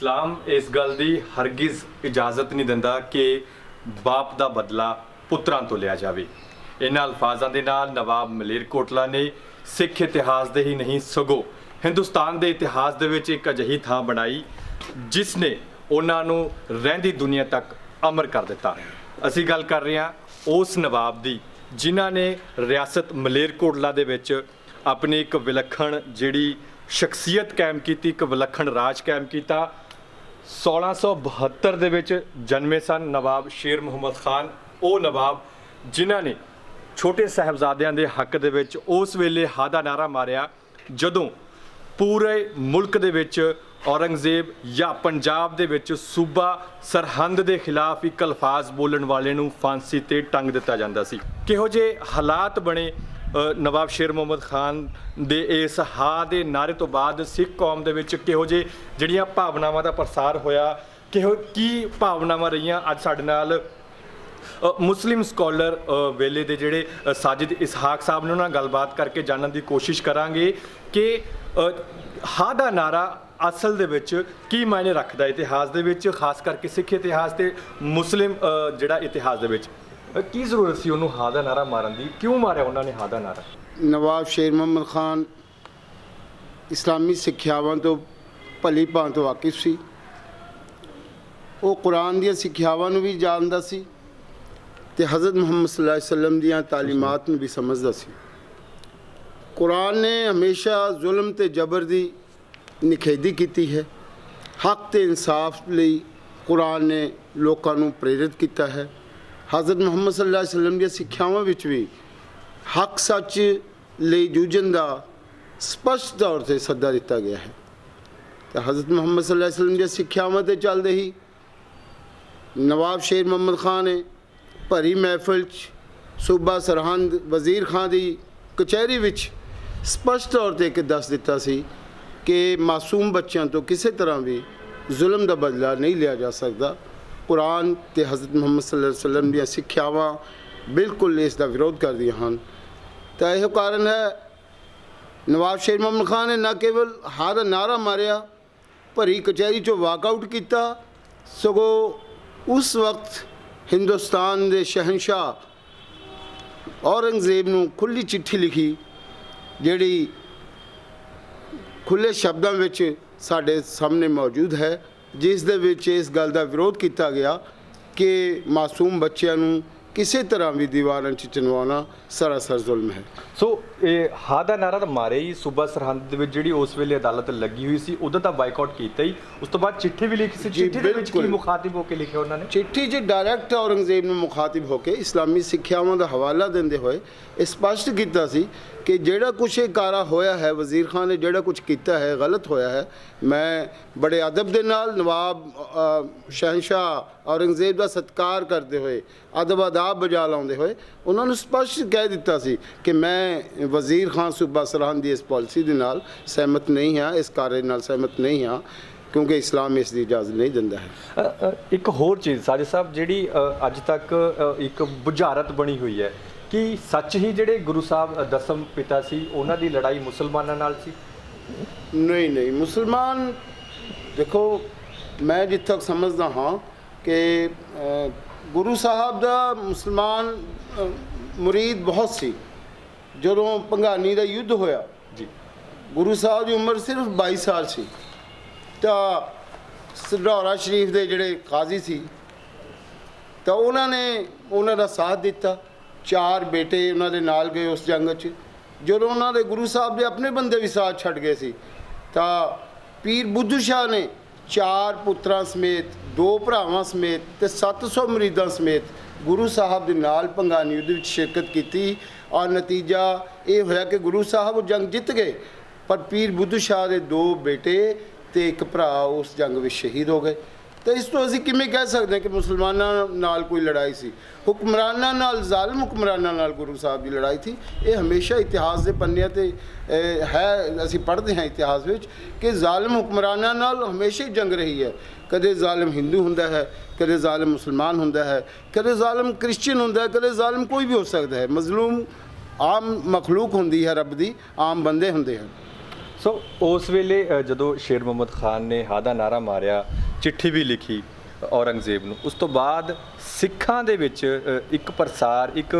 ਇਸਲਾਮ ਇਸ ਗੱਲ ਦੀ ਹਰਗਿਜ਼ ਇਜਾਜ਼ਤ ਨਹੀਂ ਦਿੰਦਾ ਕਿ ਬਾਪ ਦਾ ਬਦਲਾ ਪੁੱਤਰਾਂ ਤੋਂ ਲਿਆ ਜਾਵੇ। ਇਹਨਾਂ ਅਲਫਾਜ਼ਾਂ ਦੇ ਨਾਲ ਨਵਾਬ ਮਲੇਰਕੋਟਲਾ ਨੇ ਸਿੱਖ ਇਤਿਹਾਸ ਦੇ ਹੀ ਨਹੀਂ, ਸਗੋਂ ਹਿੰਦੁਸਤਾਨ ਦੇ ਇਤਿਹਾਸ ਦੇ ਵਿੱਚ ਇੱਕ ਅਜਿਹੀ ਥਾਂ ਬਣਾਈ, ਜਿਸ ਨੇ ਉਹਨਾਂ ਨੂੰ ਰਹਿੰਦੀ ਦੁਨੀਆ ਤੱਕ ਅਮਰ ਕਰ ਦਿੱਤਾ। ਅਸੀਂ ਗੱਲ ਕਰ ਰਹੇ ਹਾਂ ਉਸ ਨਵਾਬ ਦੀ, ਜਿਨ੍ਹਾਂ ਨੇ ਰਿਆਸਤ ਮਲੇਰਕੋਟਲਾ ਦੇ ਵਿੱਚ ਆਪਣੀ ਇੱਕ ਵਿਲੱਖਣ ਜਿਹੜੀ ਸ਼ਖਸੀਅਤ ਕਾਇਮ ਕੀਤੀ, ਇੱਕ ਵਿਲੱਖਣ ਰਾਜ ਕਾਇਮ ਕੀਤਾ 1672 ਦੇ ਵਿੱਚ ਜਨਮੇ ਸਨ ਨਵਾਬ ਸ਼ੇਰ ਮੁਹੰਮਦ ਖਾਨ। ਉਹ ਨਵਾਬ ਜਿਨ੍ਹਾਂ ਨੇ ਛੋਟੇ ਸਾਹਿਬਜ਼ਾਦਿਆਂ ਦੇ ਹੱਕ ਦੇ ਵਿੱਚ ਉਸ ਵੇਲੇ ਹਾਦਾ ਨਾਰਾ ਮਾਰਿਆ, ਜਦੋਂ ਪੂਰੇ ਮੁਲਕ ਦੇ ਵਿੱਚ ਔਰੰਗਜ਼ੇਬ ਜਾਂ ਪੰਜਾਬ ਦੇ ਵਿੱਚ ਸੂਬਾ ਸਰਹੰਦ ਦੇ ਖਿਲਾਫ ਇੱਕ ਅਲਫਾਜ਼ ਬੋਲਣ ਵਾਲੇ ਨੂੰ ਫਾਂਸੀ ਤੇ ਟੰਗ ਦਿੱਤਾ ਜਾਂਦਾ ਸੀ। ਕਿਹੋ ਜਿਹੇ ਹਾਲਾਤ ਬਣੇ ਨਵਾਬ ਸ਼ੇਰ ਮੁਹੰਮਦ ਖਾਨ ਦੇ ਇਸ ਹਾ ਦੇ ਨਾਰੇ ਤੋਂ ਬਾਅਦ ਸਿੱਖ ਕੌਮ ਦੇ ਵਿੱਚ ਕਿਹੋ ਜਿਹੇ ਜਿਹੜੀਆਂ ਭਾਵਨਾਵਾਂ ਦਾ ਪ੍ਰਸਾਰ ਹੋਇਆ, ਕਿਹੋ, ਕੀ ਭਾਵਨਾਵਾਂ ਰਹੀਆਂ ਅੱਜ ਸਾਡੇ ਨਾਲ? ਮੁਸਲਿਮ ਸਕਾਲਰ ਵੇਲੇ ਦੇ ਜਿਹੜੇ ਸਾਜਿਦ ਇਸਹਾਕ ਸਾਹਿਬ ਨੇ ਉਹਨਾਂ ਨਾਲ ਗੱਲਬਾਤ ਕਰਕੇ ਜਾਣਨ ਦੀ ਕੋਸ਼ਿਸ਼ ਕਰਾਂਗੇ ਕਿ ਹਾ ਦਾ ਨਾਰਾ ਅਸਲ ਦੇ ਵਿੱਚ ਕੀ ਮਾਇਨੇ ਰੱਖਦਾ ਇਤਿਹਾਸ ਦੇ ਵਿੱਚ, ਖਾਸ ਕਰਕੇ ਸਿੱਖ ਇਤਿਹਾਸ ਤੇ ਮੁਸਲਿਮ ਜਿਹੜਾ ਇਤਿਹਾਸ ਦੇ ਵਿੱਚ? ਕੀ ਜ਼ਰੂਰਤ ਸੀ ਉਹਨੂੰ ਹਾ ਦਾ ਨਾਰਾ ਮਾਰਨ ਦੀ? ਕਿਉਂ ਮਾਰਿਆ ਉਹਨਾਂ ਨੇ ਹਾ ਦਾ ਨਾਰਾ ਨਵਾਬ ਸ਼ੇਰ ਮੁਹੰਮਦ ਖਾਨ ਇਸਲਾਮੀ ਸਿੱਖਿਆਵਾਂ ਤੋਂ ਭਲੀ ਭਾਂਤ ਵਾਕਿਫ ਸੀ। ਉਹ ਕੁਰਾਨ ਦੀਆਂ ਸਿੱਖਿਆਵਾਂ ਨੂੰ ਵੀ ਜਾਣਦਾ ਸੀ ਤੇ ਹਜ਼ਰਤ ਮੁਹੰਮਦ ਸੱਲੱਲਾਹੁ ਅਲੈਹਿ ਵਸੱਲਮ ਦੀਆਂ ਤਾਲੀਮਾਤ ਨੂੰ ਵੀ ਸਮਝਦਾ ਸੀ। ਕੁਰਾਨ ਨੇ ਹਮੇਸ਼ਾ ਜ਼ੁਲਮ ਤੇ ਜ਼ਬਰ ਦੀ ਨਿਖੇਧੀ ਕੀਤੀ ਹੈ। ਹੱਕ ਤੇ ਇਨਸਾਫ ਲਈ ਕੁਰਾਨ ਨੇ ਲੋਕਾਂ ਨੂੰ ਪ੍ਰੇਰਿਤ ਕੀਤਾ ਹੈ। ਹਜ਼ਰਤ ਮੁਹੰਮਦ ਸੱਲੱਲਾਹੁ ਅਲੈਹਿ ਵਸੱਲਮ ਦੀਆਂ ਸਿੱਖਿਆਵਾਂ ਵਿੱਚ ਵੀ ਹੱਕ ਸੱਚ ਲਈ ਜੂਝਣ ਦਾ ਸਪਸ਼ਟ ਤੌਰ ਤੇ ਸੱਦਾ ਦਿੱਤਾ ਗਿਆ ਹੈ ਤਾਂ ਹਜ਼ਰਤ ਮੁਹੰਮਦ ਸੱਲੱਲਾਹੁ ਅਲੈਹਿ ਵਸੱਲਮ ਦੀਆਂ ਸਿੱਖਿਆਵਾਂ ਤੇ ਚੱਲਦੇ ਹੀ ਨਵਾਬ ਸ਼ੇਰ ਮੁਹੰਮਦ ਖਾਨ ਨੇ ਭਰੀ ਮਹਿਫਿਲ 'ਚ ਸੂਬਾ ਸਰਹੰਦ ਵਜ਼ੀਰ ਖਾਨ ਦੀ ਕਚਹਿਰੀ ਵਿੱਚ ਸਪਸ਼ਟ ਤੌਰ ਤੇ ਇੱਕ ਦੱਸ ਦਿੱਤਾ ਸੀ ਕਿ ਮਾਸੂਮ ਬੱਚਿਆਂ ਤੋਂ ਕਿਸੇ ਤਰ੍ਹਾਂ ਵੀ ਜ਼ੁਲਮ ਦਾ ਬਦਲਾ ਨਹੀਂ ਲਿਆ ਜਾ ਸਕਦਾ ਕੁਰਾਨ ਤੇ ਹਜ਼ਰਤ ਮੁਹੰਮਦ ਸੱਲੱਲਾਹੁ ਅਲੈਹਿ ਵਸੱਲਮ ਦੀਆਂ ਸਿੱਖਿਆਵਾਂ ਬਿਲਕੁਲ ਇਸ ਦਾ ਵਿਰੋਧ ਕਰਦੀਆਂ ਹਨ। ਤਾਂ ਇਹੋ ਕਾਰਨ ਹੈ, ਨਵਾਬ ਸ਼ੇਰ ਮੁਹੰਮਦ ਖਾਨ ਨੇ ਨਾ ਕੇਵਲ ਹਾਰ ਨਾਰਾ ਮਾਰਿਆ, ਭਰੀ ਕਚਹਿਰੀ ਚੋਂ ਵਾਕਆਊਟ ਕੀਤਾ, ਸਗੋਂ ਉਸ ਵਕਤ ਹਿੰਦੁਸਤਾਨ ਦੇ ਸ਼ਹਿਨशाह ਔਰੰਗਜ਼ੇਬ ਨੂੰ ਖੁੱਲੀ ਚਿੱਠੀ ਲਿਖੀ, ਜਿਹੜੀ ਖੁੱਲੇ ਸ਼ਬਦਾਂ ਵਿੱਚ ਸਾਡੇ ਸਾਹਮਣੇ ਮੌਜੂਦ ਹੈ। ਜਿਸ ਦੇ ਵਿੱਚ ਇਸ ਗੱਲ ਦਾ ਵਿਰੋਧ ਕੀਤਾ ਗਿਆ ਕਿ ਮਾਸੂਮ ਬੱਚਿਆਂ ਨੂੰ ਕਿਸੇ ਤਰ੍ਹਾਂ ਵੀ ਦੀਵਾਰਾਂ 'ਚ ਚਿਣਵਾਉਣਾ ਸਰਾਸਰ ਜ਼ੁਲਮ ਹੈ। ਸੋ ਇਹ ਹਾ ਦਾ ਨਾਰਾ ਤਾਂ ਮਾਰੇ ਹੀ ਸੂਬਾ ਸਰਹੰਦ ਦੇ ਵਿੱਚ ਜਿਹੜੀ ਉਸ ਵੇਲੇ ਅਦਾਲਤ ਲੱਗੀ ਹੋਈ ਸੀ ਉਦੋਂ ਤਾਂ ਬਾਈਕਾਟ ਕੀਤਾ ਹੀ। ਉਸ ਤੋਂ ਬਾਅਦ ਚਿੱਠੀ ਵੀ ਲਿਖੀ ਸੀ। ਜੀ, ਚਿੱਠੀ ਦੇ ਵਿੱਚ ਕੀ ਬਿਲਕੁਲ। ਮੁਖਾਤਿਬ ਹੋ ਕੇ ਲਿਖਿਆ ਉਹਨਾਂ ਨੇ? ਚਿੱਠੀ 'ਚ ਡਾਇਰੈਕਟ ਔਰੰਗਜ਼ੇਬ ਨੂੰ ਮੁਖਾਤਿਬ ਹੋ ਕੇ ਇਸਲਾਮੀ ਸਿੱਖਿਆਵਾਂ ਦਾ ਹਵਾਲਾ ਦਿੰਦੇ ਹੋਏ ਇਹ ਸਪਸ਼ਟ ਕੀਤਾ ਸੀ ਕਿ ਜਿਹੜਾ ਕੁਛ ਇਹ ਕਾਰਾ ਹੋਇਆ ਹੈ ਵਜ਼ੀਰ ਖਾਨ ਨੇ ਜਿਹੜਾ ਕੁਝ ਕੀਤਾ ਹੈ ਗਲਤ ਹੋਇਆ ਹੈ ਮੈਂ ਬੜੇ ਅਦਬ ਦੇ ਨਾਲ ਨਵਾਬ ਅ, ਸ਼ਹਿਨशाह ਔਰੰਗਜ਼ੇਬ ਦਾ ਸਤਿਕਾਰ ਕਰਦੇ ਹੋਏ ਅਦਬ ਅਦਾਬ ਬਜਾ ਲਾਉਂਦੇ ਹੋਏ ਉਹਨਾਂ ਨੂੰ ਸਪਸ਼ਟ ਕਹਿ ਦਿੱਤਾ ਸੀ ਕਿ ਮੈਂ ਵਜ਼ੀਰ ਖਾਨ ਸੂਬਾ ਸਰਹੰਦ ਦੀ ਇਸ ਪਾਲਿਸੀ ਦੇ ਨਾਲ ਸਹਿਮਤ ਨਹੀਂ ਹਾਂ ਇਸ ਕਾਰੇ ਨਾਲ ਸਹਿਮਤ ਨਹੀਂ ਹਾਂ ਕਿਉਂਕਿ ਇਸਲਾਮ ਇਸ ਦੀ ਇਜਾਜ਼ਤ ਨਹੀਂ ਦਿੰਦਾ ਹੈ। ਇੱਕ ਹੋਰ ਚੀਜ਼ ਸਾਜid ਸਾਹਿਬ ਜਿਹੜੀ ਅੱਜ ਤੱਕ ਇੱਕ ਬੁਝਾਰਤ ਬਣੀ ਹੋਈ ਹੈ ਕਿ ਸੱਚ ਹੀ ਜਿਹੜੇ ਗੁਰੂ ਸਾਹਿਬ ਦਸਮ ਪਿਤਾ ਸੀ ਉਹਨਾਂ ਦੀ ਲੜਾਈ ਮੁਸਲਮਾਨਾਂ ਨਾਲ ਸੀ? ਨਹੀਂ ਨਹੀਂ ਮੁਸਲਮਾਨ ਦੇਖੋ ਮੈਂ ਜਿੱਥੇ ਤੱਕ ਸਮਝਦਾ ਹਾਂ ਕਿ ਗੁਰੂ ਸਾਹਿਬ ਦਾ ਮੁਸਲਮਾਨ ਮੁਰੀਦ ਬਹੁਤ ਸੀ। ਜਦੋਂ ਭੰਗਾਨੀ ਦਾ ਯੁੱਧ ਹੋਇਆ ਜੀ। ਗੁਰੂ ਸਾਹਿਬ ਦੀ ਉਮਰ ਸਿਰਫ 22 ਸਾਲ ਸੀ। ਤਾਂ ਸਢੌਰਾ ਸ਼ਰੀਫ ਦੇ ਜਿਹੜੇ ਕਾਜ਼ੀ ਸੀ ਤਾਂ ਉਹਨਾਂ ਨੇ ਉਹਨਾਂ ਦਾ ਸਾਥ ਦਿੱਤਾ। ਚਾਰ ਬੇਟੇ ਉਹਨਾਂ ਦੇ ਨਾਲ ਗਏ ਉਸ ਜੰਗ 'ਚ। ਜਦੋਂ ਉਹਨਾਂ ਦੇ ਗੁਰੂ ਸਾਹਿਬ ਦੇ ਆਪਣੇ ਬੰਦੇ ਵੀ ਸਾਥ ਛੱਡ ਗਏ ਸੀ ਤਾਂ ਪੀਰ ਬੁੱਧੂ ਸ਼ਾਹ ਨੇ ਚਾਰ ਪੁੱਤਰਾਂ ਸਮੇਤ, ਦੋ ਭਰਾਵਾਂ ਸਮੇਤ ਤੇ 700 ਮਰੀਦਾਂ ਸਮੇਤ ਗੁਰੂ ਸਾਹਿਬ ਦੇ ਨਾਲ ਭੰਗਾਨੀ ਯੁੱਧ ਵਿੱਚ ਸ਼ਿਰਕਤ ਕੀਤੀ। ਔਰ ਨਤੀਜਾ ਇਹ ਹੋਇਆ ਕਿ ਗੁਰੂ ਸਾਹਿਬ ਉਹ ਜੰਗ ਜਿੱਤ ਗਏ, ਪਰ ਪੀਰ ਬੁੱਧ ਸ਼ਾਹ ਦੇ ਦੋ ਬੇਟੇ ਤੇ ਇੱਕ ਭਰਾ ਉਸ ਜੰਗ ਵਿੱਚ ਸ਼ਹੀਦ ਹੋ ਗਏ। ਤਾਂ ਇਸ ਤੋਂ ਅਸੀਂ ਕਿਵੇਂ ਕਹਿ ਸਕਦੇ ਹਾਂ ਕਿ ਮੁਸਲਮਾਨਾਂ ਨਾਲ ਕੋਈ ਲੜਾਈ ਸੀ? ਹੁਕਮਰਾਨਾਂ ਨਾਲ, ਜ਼ਾਲਮ ਹੁਕਮਰਾਨਾਂ ਨਾਲ ਗੁਰੂ ਸਾਹਿਬ ਦੀ ਲੜਾਈ ਸੀ। ਇਹ ਹਮੇਸ਼ਾ ਇਤਿਹਾਸ ਦੇ ਪੰਨਿਆਂ ਤੇ ਹੈ, ਅਸੀਂ ਪੜ੍ਹਦੇ ਹਾਂ ਇਤਿਹਾਸ ਵਿੱਚ ਕਿ ਜ਼ਾਲਮ ਹੁਕਮਰਾਨਾਂ ਨਾਲ ਹਮੇਸ਼ਾ ਹੀ ਜੰਗ ਰਹੀ ਹੈ। ਕਦੇ ਜ਼ਾਲਮ ਹਿੰਦੂ ਹੁੰਦਾ ਹੈ, ਕਦੇ ਜ਼ਾਲਮ ਮੁਸਲਮਾਨ ਹੁੰਦਾ ਹੈ, ਕਦੇ ਜ਼ਾਲਮ ਕ੍ਰਿਸਚੀਅਨ ਹੁੰਦਾ ਹੈ, ਕਦੇ ਜ਼ਾਲਮ ਕੋਈ ਵੀ ਹੋ ਸਕਦਾ ਹੈ। ਮਜ਼ਲੂਮ ਆਮ ਮਖਲੂਕ ਹੁੰਦੀ ਹੈ ਰੱਬ ਦੀ, ਆਮ ਬੰਦੇ ਹੁੰਦੇ ਹਨ। ਸੋ ਉਸ ਵੇਲੇ ਜਦੋਂ ਸ਼ੇਰ ਮੁਹੰਮਦ ਖਾਨ ਨੇ ਹਾਂ ਦਾ ਨਾਰਾ ਮਾਰਿਆ ਚਿੱਠੀ ਵੀ ਲਿਖੀ ਔਰੰਗਜ਼ੇਬ ਨੂੰ। ਉਸ ਤੋਂ ਬਾਅਦ ਸਿੱਖਾਂ ਦੇ ਵਿੱਚ ਇੱਕ ਪ੍ਰਸਾਰ, ਇੱਕ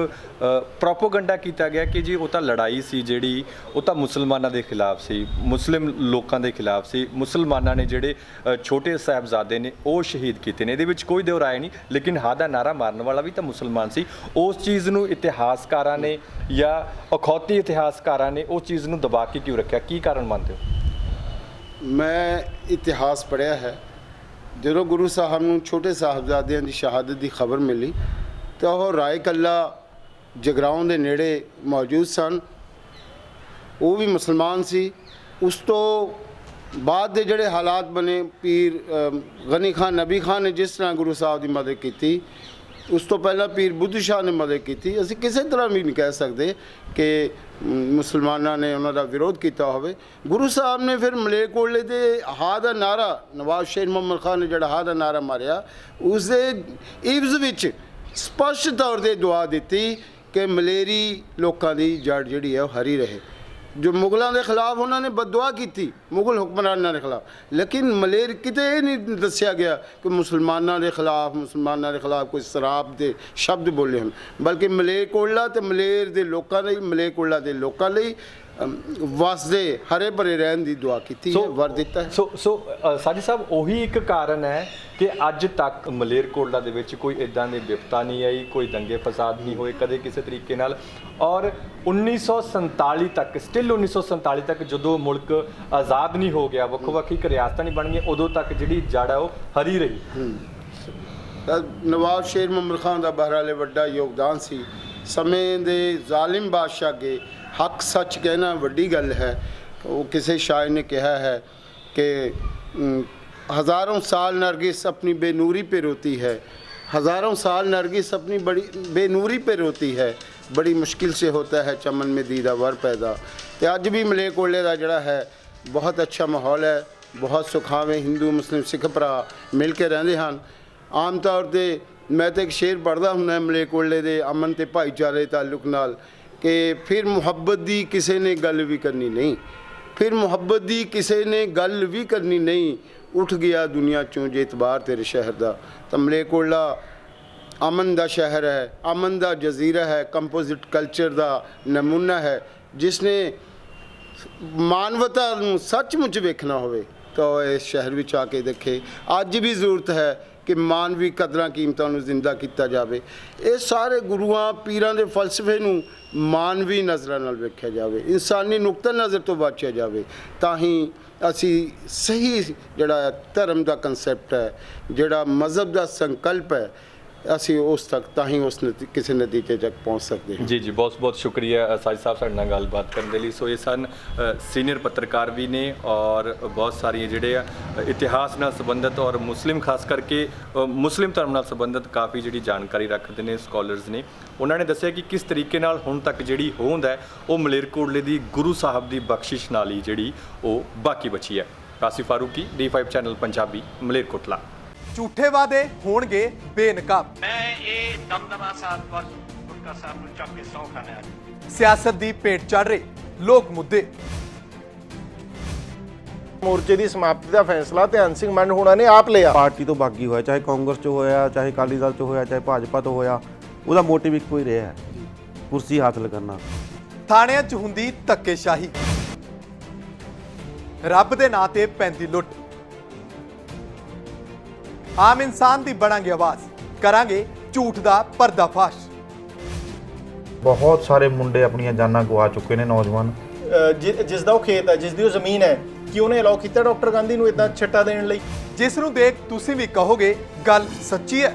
ਪ੍ਰੋਪੋਗੰਡਾ ਕੀਤਾ ਗਿਆ ਕਿ ਜੀ ਉਹ ਤਾਂ ਲੜਾਈ ਸੀ ਜਿਹੜੀ, ਉਹ ਤਾਂ ਮੁਸਲਮਾਨਾਂ ਦੇ ਖਿਲਾਫ ਸੀ, ਮੁਸਲਿਮ ਲੋਕਾਂ ਦੇ ਖਿਲਾਫ ਸੀ। ਮੁਸਲਮਾਨਾਂ ਨੇ ਜਿਹੜੇ ਛੋਟੇ ਸਾਹਿਬਜ਼ਾਦੇ ਨੇ, ਉਹ ਸ਼ਹੀਦ ਕੀਤੇ ਨੇ। ਇਹਦੇ ਵਿੱਚ ਕੋਈ ਦੋ ਰਾਏ ਨਹੀਂ, ਲੇਕਿਨ ਹਾਂ ਦਾ ਨਾਰਾ ਮਾਰਨ ਵਾਲਾ ਵੀ ਤਾਂ ਮੁਸਲਮਾਨ ਸੀ। ਉਸ ਚੀਜ਼ ਨੂੰ ਇਤਿਹਾਸਕਾਰਾਂ ਨੇ ਜਾਂ ਅਖੌਤੀ ਇਤਿਹਾਸਕਾਰਾਂ ਨੇ ਉਸ ਚੀਜ਼ ਨੂੰ ਦਬਾ ਕੇ ਕਿਉਂ ਰੱਖਿਆ? ਕੀ ਕਾਰਨ ਮੰਨਦੇ ਹੋ? ਮੈਂ ਇਤਿਹਾਸ ਪੜ੍ਹਿਆ ਹੈ। ਜਦੋਂ ਗੁਰੂ ਸਾਹਿਬ ਨੂੰ ਛੋਟੇ ਸਾਹਿਬਜ਼ਾਦਿਆਂ ਦੀ ਸ਼ਹਾਦਤ ਦੀ ਖਬਰ ਮਿਲੀ, ਤਾਂ ਉਹ ਰਾਏ ਕੱਲਾ ਜਗਰਾਉਂ ਦੇ ਨੇੜੇ ਮੌਜੂਦ ਸਨ। ਉਹ ਵੀ ਮੁਸਲਮਾਨ ਸੀ। ਉਸ ਤੋਂ ਬਾਅਦ ਦੇ ਜਿਹੜੇ ਹਾਲਾਤ ਬਣੇ, ਪੀਰ ਗਨੀ ਖਾਨ, ਨਬੀ ਖਾਨ ਨੇ ਜਿਸ ਤਰ੍ਹਾਂ ਗੁਰੂ ਸਾਹਿਬ ਦੀ ਮਦਦ ਕੀਤੀ ਉਸ ਤੋਂ ਪਹਿਲਾਂ ਪੀਰ ਬੁੱਧ ਸ਼ਾਹ ਨੇ ਮਦਦ ਕੀਤੀ। ਅਸੀਂ ਕਿਸੇ ਤਰ੍ਹਾਂ ਵੀ ਨਹੀਂ ਕਹਿ ਸਕਦੇ ਕਿ ਮੁਸਲਮਾਨਾਂ ਨੇ ਉਹਨਾਂ ਦਾ ਵਿਰੋਧ ਕੀਤਾ ਹੋਵੇ। ਗੁਰੂ ਸਾਹਿਬ ਨੇ ਫਿਰ ਮਲੇਕੋਲੇ ਦੇ ਹਾ ਦਾ ਨਾਰਾ, ਨਵਾਜ਼ ਸ਼ੇਰ ਮੁਹੰਮਦ ਖਾਨ ਨੇ ਜਿਹੜਾ ਹਾ ਦਾ ਨਾਰਾ ਮਾਰਿਆ ਉਸ ਦੇ ਇਵਜ਼ ਵਿੱਚ ਸਪਸ਼ਟ ਤੌਰ ਤੇ ਦੁਆ ਦਿੱਤੀ ਕਿ ਮਲੇਰੀ ਲੋਕਾਂ ਦੀ ਜੜ ਜਿਹੜੀ ਹੈ ਉਹ ਹਰੀ ਰਹੇ। ਜੋ ਮੁਗਲਾਂ ਦੇ ਖਿਲਾਫ ਉਹਨਾਂ ਨੇ ਬਦਦੁਆ ਕੀਤੀ, ਮੁਗਲ ਹੁਕਮਰਾਨਾਂ ਦੇ ਖਿਲਾਫ। ਲੇਕਿਨ ਮਲੇਰ ਕਿਤੇ ਇਹ ਨਹੀਂ ਦੱਸਿਆ ਗਿਆ ਕਿ ਮੁਸਲਮਾਨਾਂ ਦੇ ਖਿਲਾਫ, ਮੁਸਲਮਾਨਾਂ ਦੇ ਖਿਲਾਫ ਕੋਈ ਸਰਾਪ ਦੇ ਸ਼ਬਦ ਬੋਲੇ ਹਨ। ਬਲਕਿ ਮਲੇਰ ਮਲੇਰਕੋਟਲਾ ਤੇ ਮਲੇਰ ਦੇ ਲੋਕਾਂ ਲਈ ਮਲੇਰ ਕੋਲਾ ਦੇ ਲੋਕਾਂ ਲਈ ਵਸਦੇ ਹਰੇ ਭਰੇ ਰਹਿਣ ਦੀ ਦੁਆ ਕੀਤੀ ਹੈ ਵਰ ਦਿੱਤਾ ਸੋ ਸੋ ਸਾਜੀ ਸਾਹਿਬ ਉਹੀ ਇੱਕ ਕਾਰਨ ਹੈ ਕਿ ਅੱਜ ਤੱਕ ਮਲੇਰਕੋਟਲਾ ਦੇ ਵਿੱਚ ਕੋਈ ਇਦਾਂ ਦੀ ਵਿਪਤਾ ਨਹੀਂ ਆਈ ਕੋਈ ਦੰਗੇ ਫਸਾਦ ਨਹੀਂ ਹੋਏ ਕਦੇ ਕਿਸੇ ਤਰੀਕੇ ਨਾਲ। ਔਰ 1947 ਤੱਕ ਸਟਿਲ 1947 ਤੱਕ ਜਦੋਂ ਮੁਲਕ ਆਜ਼ਾਦ ਨਹੀਂ ਹੋ ਗਿਆ ਵੱਖੋ ਵੱਖਰੀ ਰਿਆਸਤਾਂ ਨਹੀਂ ਬਣ ਗਈਆਂ ਉਦੋਂ ਤੱਕ ਜਿਹੜੀ ਜੜ ਹੈ ਉਹ ਹਰੀ ਰਹੀ। ਨਵਾਬ ਸ਼ੇਰ ਮੁਹੰਮਦ ਖਾਨ ਦਾ ਬਹਰਾਲੇ ਵੱਡਾ ਯੋਗਦਾਨ ਸੀ। ਸਮੇਂ ਦੇ ਜ਼ਾਲਿਮ ਬਾਦਸ਼ਾਹ ਅੱਗੇ ਹੱਕ ਸੱਚ ਕਹਿਣਾ ਵੱਡੀ ਗੱਲ ਹੈ। ਉਹ ਕਿਸੇ ਸ਼ਾਇਰ ਨੇ ਕਿਹਾ ਹੈ ਕਿ ਹਜ਼ਾਰਾਂ ਸਾਲ ਨਰਗਿਸ ਆਪਣੀ ਬੇਨੂਰੀ पे ਰੋਤੀ ਹੈ। हज़ारों ਸਾਲ ਨਰਗਿਸ ਆਪਣੀ ਬੜੀ, ਬੇਨੂਰੀ पे ਰੋਤੀ ਹੈ। ਬੜੀ ਮੁਸ਼ਕਿਲ ਸੇ ਹੋਤਾ ਹੈ ਚਮਨ ਮੇ ਦੀਦਾ ਵਰ ਪੈਦਾ। ਤੇ ਅੱਜ ਵੀ ਮਲੇਕੋਲੇ ਦਾ ਜਿਹੜਾ ਹੈ, ਬਹੁਤ ਅੱਛਾ ਮਾਹੌਲ ਹੈ। ਬਹੁਤ ਸੁਖਾਵੇਂ ਹਿੰਦੂ ਮੁਸਲਿਮ ਸਿੱਖ ਭਰਾ ਮਿਲ ਕੇ ਰਹਿੰਦੇ ਹਨ। ਆਮ ਤੌਰ ਤੇ ਮੈਂ ਤੇ ਇੱਕ ਸ਼ੇਰ ਪੜਦਾ ਹੁੰਦਾ ਮਲੇਕੋਲੇ ਦੇ ਅਮਨ ਤੇ ਭਾਈਚਾਰੇ ਤਾਲੁਕ ਨਾਲ। ਕਿ ਫਿਰ ਮੁਹੱਬਤ ਦੀ ਕਿਸੇ ਨੇ ਗੱਲ ਵੀ ਕਰਨੀ ਨਹੀਂ। ਫਿਰ ਮੁਹੱਬਤ ਦੀ ਕਿਸੇ ਨੇ ਗੱਲ ਵੀ ਕਰਨੀ ਨਹੀਂ, ਉੱਠ ਗਿਆ ਦੁਨੀਆ ਚੋਂ ਜੇ ਇਤਬਾਰ ਤੇਰੇ ਸ਼ਹਿਰ ਦਾ। ਤਾਂ ਮਲੇਕੋਲਾ ਅਮਨ ਦਾ ਸ਼ਹਿਰ ਹੈ, ਅਮਨ ਦਾ ਜਜ਼ੀਰਾ ਹੈ ਕੰਪੋਜ਼ਿਟ ਕਲਚਰ ਦਾ ਨਮੂਨਾ ਹੈ। ਜਿਸ ਨੇ ਮਾਨਵਤਾ ਨੂੰ ਸੱਚਮੁੱਚ ਵੇਖਣਾ ਹੋਵੇ, ਤਾਂ ਉਹ ਇਸ ਸ਼ਹਿਰ ਵਿੱਚ ਆ ਕੇ ਦੇਖੇ। ਅੱਜ ਵੀ ਜ਼ਰੂਰਤ ਹੈ ਕਿ ਮਾਨਵੀ ਕਦਰਾਂ ਕੀਮਤਾਂ ਨੂੰ ਜ਼ਿੰਦਾ ਕੀਤਾ ਜਾਵੇ। ਇਹ ਸਾਰੇ ਗੁਰੂਆਂ ਪੀਰਾਂ ਦੇ ਫਲਸਫੇ ਨੂੰ ਮਾਨਵੀ ਨਜ਼ਰਾਂ ਨਾਲ ਵੇਖਿਆ ਜਾਵੇ। ਇਨਸਾਨੀ ਨੁਕਤਾ ਨਜ਼ਰ ਤੋਂ ਬਚਿਆ ਜਾਵੇ। ਤਾਂ ਹੀ ਅਸੀਂ ਸਹੀ ਜਿਹੜਾ ਧਰਮ ਦਾ ਕਨਸੈਪਟ ਹੈ, ਜਿਹੜਾ ਮਜ਼ਹਬ ਦਾ ਸੰਕਲਪ ਹੈ ਅਸੀਂ ਉਸ ਤੱਕ ਤਾਂ ਹੀ ਉਸ ਨਤੀ- ਕਿਸੇ ਨਤੀਜੇ ਤੱਕ ਪਹੁੰਚ ਸਕਦੇ ਹਾਂ। ਜੀ ਜੀ ਬਹੁਤ ਬਹੁਤ ਸ਼ੁਕਰੀਆ ਅ, ਸਾਜ ਸਾਹਿਬ ਸਾਡੇ ਨਾਲ ਗੱਲਬਾਤ ਕਰਨ ਦੇ ਲਈ। ਸੋ ਇਹ ਸਨ ਸੀਨੀਅਰ ਪੱਤਰਕਾਰ ਵੀ ਨੇ ਔਰ ਬਹੁਤ ਸਾਰੀਆਂ ਜਿਹੜੇ ਆ ਇਤਿਹਾਸ ਨਾਲ ਸੰਬੰਧਿਤ ਔਰ ਮੁਸਲਿਮ ਖਾਸ ਕਰਕੇ ਮੁਸਲਿਮ ਧਰਮ ਨਾਲ ਸੰਬੰਧਿਤ ਕਾਫੀ ਜਿਹੜੀ ਜਾਣਕਾਰੀ ਰੱਖਦੇ ਨੇ ਸਕਾਲਰਸ ਨੇ। ਉਹਨਾਂ ਨੇ ਦੱਸਿਆ ਕਿ ਕਿਸ ਤਰੀਕੇ ਨਾਲ ਹੁਣ ਤੱਕ ਜਿਹੜੀ ਹੋਂਦ ਹੈ ਉਹ ਮਲੇਰਕੋਟਲੇ ਦੀ ਗੁਰੂ ਸਾਹਿਬ ਦੀ ਬਖਸ਼ਿਸ਼ ਨਾਲ ਹੀ ਜਿਹੜੀ ਉਹ ਬਾਕੀ ਬਚੀ ਹੈ। Kashif Farooqui D5 channel Punjabi Malerkotla. ਝੂਠੇ ਵਾਅਦੇ ਹੋਣਗੇ ਬੇਨਕਾਬ। ਮੈਂ ਇਹ ਦਮਦਮਾ ਸਾਹਿਬ ਪਰ ਗੁਰਕਾ ਸਾਹਿਬ ਨੂੰ ਚੱਕ ਕੇ ਸੌ ਖਾਣੇ ਆ ਸਿਆਸਤ ਦੀ ਭੇਟ ਚੜ ਰਹੇ ਲੋਕ ਮੁੱਦੇ। ਮੋਰਚੇ ਦੀ ਸਮਾਪਤੀ ਦਾ ਫੈਸਲਾ ਧਿਆਨ ਸਿੰਘ ਮੰਡ ਹੋਣਾ ਨੇ ਆਪ ਲਿਆ। ਪਾਰਟੀ ਤੋਂ ਬਾਗੀ ਹੋਇਆ ਚਾਹੇ ਕਾਂਗਰਸ ਚ ਹੋਇਆ ਚਾਹੇ ਅਕਾਲੀ ਦਲ ਚ ਹੋਇਆ ਚਾਹੇ ਭਾਜਪਾ ਤੋਂ ਹੋਇਆ ਉਹਦਾ ਮੋਟਿਵ ਇੱਕੋ ਹੀ ਰਿਹਾ ਹੈ ਕੁਰਸੀ ਹਾਸਲ ਕਰਨਾ ਥਾਣਿਆਂ 'ਚ ਹੁੰਦੀ ਧੱਕੇਸ਼ਾਹੀ। ਰੱਬ ਦੇ ਨਾਂ ਤੇ ਪੈਂਦੀ ਲੁੱਟ। ਆਮ ਇਨਸਾਨ ਦੀ ਬਣਾਂਗੇ ਆਵਾਜ਼ ਕਰਾਂਗੇ ਝੂਠ ਦਾ ਪਰਦਾਫਾਸ਼। ਬਹੁਤ ਸਾਰੇ ਮੁੰਡੇ ਆਪਣੀਆਂ ਜਾਨਾਂ ਗਵਾ ਚੁੱਕੇ ਨੇ ਨੌਜਵਾਨ। ਜਿਸ ਦਾ ਉਹ ਖੇਤ ਹੈ ਜਿਸ ਦੀ ਉਹ ਜ਼ਮੀਨ ਹੈ ਕਿ ਉਹਨੇ ਅਲਾਉ ਕੀਤਾ ਡਾਕਟਰ ਗਾਂਧੀ ਨੂੰ ਇਦਾਂ ਛੱਟਾ ਦੇਣ ਲਈ? ਜਿਸ ਨੂੰ ਦੇਖ ਤੁਸੀਂ ਵੀ ਕਹੋਗੇ ਗੱਲ ਸੱਚੀ ਹੈ।